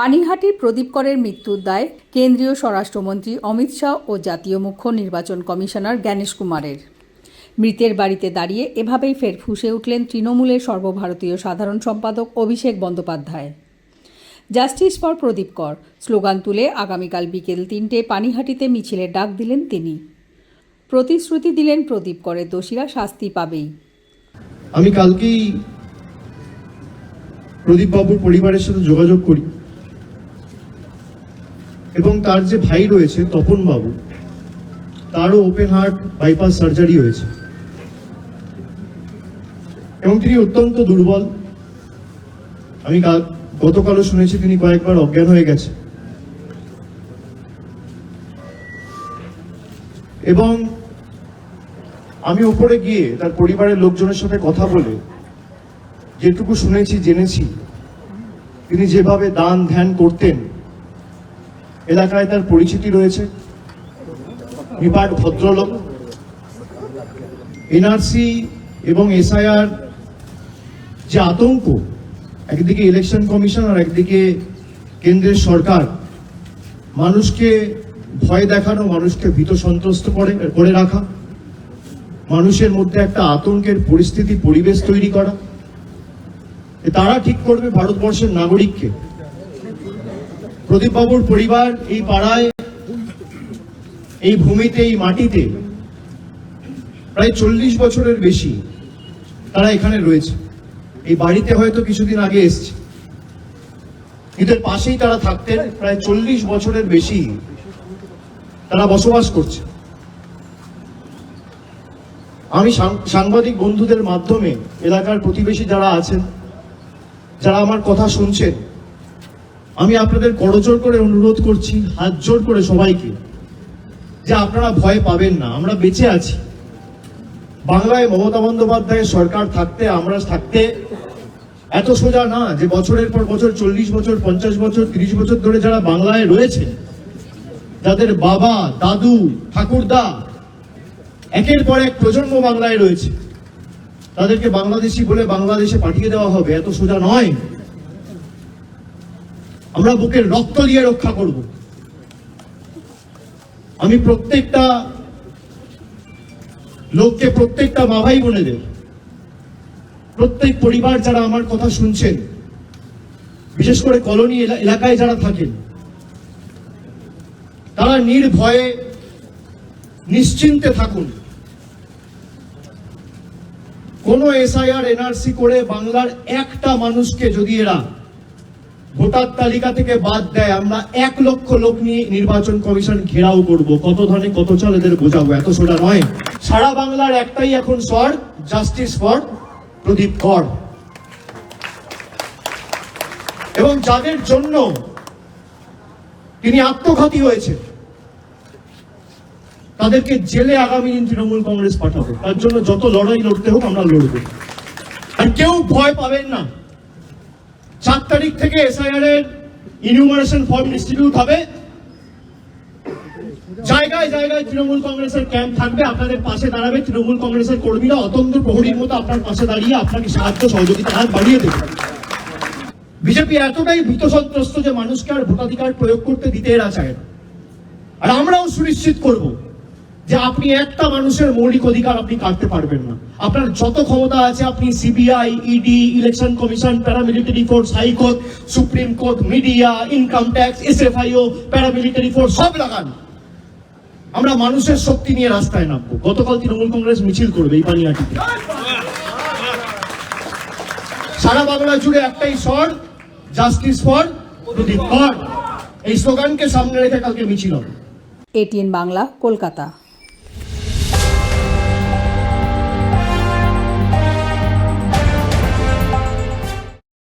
পানিহাটির প্রদীপ করের মৃত্যুর দায় কেন্দ্রীয় স্বরাষ্ট্রমন্ত্রী অমিত শাহ ও জাতীয় মুখ্য নির্বাচন কমিশনার জ্ঞানেশ কুমারের। মৃতের বাড়িতে দাঁড়িয়ে এভাবেই ফের ফুঁসে উঠলেন তৃণমূলের সর্বভারতীয় সাধারণ সম্পাদক Abhishek Bandyopadhyay. Justice for Pradip Kar slogan তুলে আগামীকাল বিকেল তিনটে পানিহাটিতে মিছিলের ডাক দিলেন তিনি। প্রতিশ্রুতি দিলেন প্রদীপ করের দোষীরা শাস্তি পাবেই। আমি কালকেই প্রদীপ বাবুর পরিবারের সাথে যোগাযোগ করি। এবং তার যে ভাই রয়েছে তপন বাবু তারও ওপেন হার্ট বাইপাস সার্জারি হয়েছে। এবং তিনি অত্যন্ত দুর্বল। আমি গতকালও শুনেছি তিনি কয়েকবার অজ্ঞান হয়ে গেছে। এবং আমি উপরে গিয়ে তার পরিবারের লোকজনের সাথে কথা বলে যেটুকু শুনেছি, জেনেছি, তিনি যেভাবে দান ধ্যান করতেন এলাকায় তার পরিচিতি রয়েছে। নিপাট ভদ্রলোক, এনআরসি এবং এসআইআর যে আতঙ্ক, একদিকে ইলেকশন কমিশন আর একদিকে কেন্দ্রের সরকার, মানুষকে ভয় দেখানো, মানুষকে ভীত সন্ত্রস্ত করে করে রাখা, মানুষের মধ্যে একটা আতঙ্কের পরিস্থিতি, পরিবেশ তৈরি করা। তারা ঠিক করবে ভারতবর্ষের নাগরিককে। প্রদীপ বাবুর পরিবার এই পাড়ায়, এই ভূমিতে, এই মাটিতে প্রায় চল্লিশ বছরের বেশি তারা এখানে রয়েছে। এই বাড়িতে হয়তো কিছুদিন আগে এসছে। এদের পাশেই তারা থাকতেন, প্রায় চল্লিশ বছরের বেশি তারা বসবাস করছে। আমি সাংবাদিক বন্ধুদের মাধ্যমে এলাকার প্রতিবেশী যারা আছেন, যারা আমার কথা শুনছেন আমি আপনাদের করজোর করে অনুরোধ করছি, হাত জোর করে সবাইকে, যে আপনারা ভয় পাবেন না, আমরা বেঁচে আছি। বাংলায় মমতা বন্দ্যোপাধ্যায়ের সরকার থাকতে, আমরা থাকতে এত সোজা না, যে বছরের পর বছর, চল্লিশ বছর, পঞ্চাশ বছর, তিরিশ বছর ধরে যারা বাংলায় রয়েছে, যাদের বাবা, দাদু, ঠাকুরদা, একের পর এক প্রজন্ম বাংলায় রয়েছে, তাদেরকে বাংলাদেশি বলে বাংলাদেশে পাঠিয়ে দেওয়া হবে, এত সোজা নয়। আমরা বুকের রক্ত দিয়ে রক্ষা করব। আমি প্রত্যেকটা লোককে প্রত্যেকটা বাবাই বোনেদের প্রত্যেক পরিবার যারা আমার কথা শুনছেন, বিশেষ করে কলোনি এলাকায় যারা থাকেন, তারা নির্ভয়ে নিশ্চিন্তে থাকুন। কোন এসআইআর, এনআরসি করে বাংলার একটা মানুষকে যদি এরা ভোটার তালিকা থেকে বাদ দেয়, আমরা এক লক্ষ লোক নিয়ে নির্বাচন কমিশন ঘেরাও করব। কত ধরনে কত চাল এদের বোঝাবো, এত সোজা নয়। সারা বাংলার একটাই এখন স্বর জাস্টিস ফর প্রদীপ কর। এবং যাদের জন্য তিনি আত্মঘাতী হয়েছে তাদেরকে জেলে আগামী দিন তৃণমূল কংগ্রেস পাঠাবে। তার জন্য যত লড়াই লড়তে হোক, আমরা লড়ব। আর কেউ ভয় পাবেন না। চার তারিখ থেকে এসআইআর এর ইনিউমারেশন ফর্ম ইনস্টিটিউট হবে। জায়গায় জায়গায় তৃণমূল কংগ্রেসের ক্যাম্প থাকবে, আপনাদের পাশে দাঁড়াবে তৃণমূল কংগ্রেসের কর্মীরা। অতন্ত প্রহরীর মতো আপনার পাশে দাঁড়িয়ে আপনাকে সাহায্য সহযোগিতা হাত বাড়িয়ে দেবে। বিজেপি এতটাই ভীত সন্ত্রস্ত যে মানুষকে আর ভোটাধিকার প্রয়োগ করতে দিতে এরা চায় না। আর আমরাও সুনিশ্চিত করব যে আপনি একটা মানুষের মৌলিক অধিকার আপনি কাটতে পারবেন না। আপনার যত ক্ষমতা আছে, আপনি CBI ED election commission paramilitary force high court supreme court media income tax SFIO paramilitary force সব লাগান। আমরা মানুষের শক্তি নিয়ে রাস্তায় নামবো। গতকাল তৃণমূল কংগ্রেস মিছিল করবে এই পানিহাটিতে সারা বাংলা জুড়ে একটাই স্বর জাস্টিস ফর প্রদীপ এই স্লোগানকে সামনে রেখে কালকে মিছিল হবে। এটিএন বাংলা কলকাতা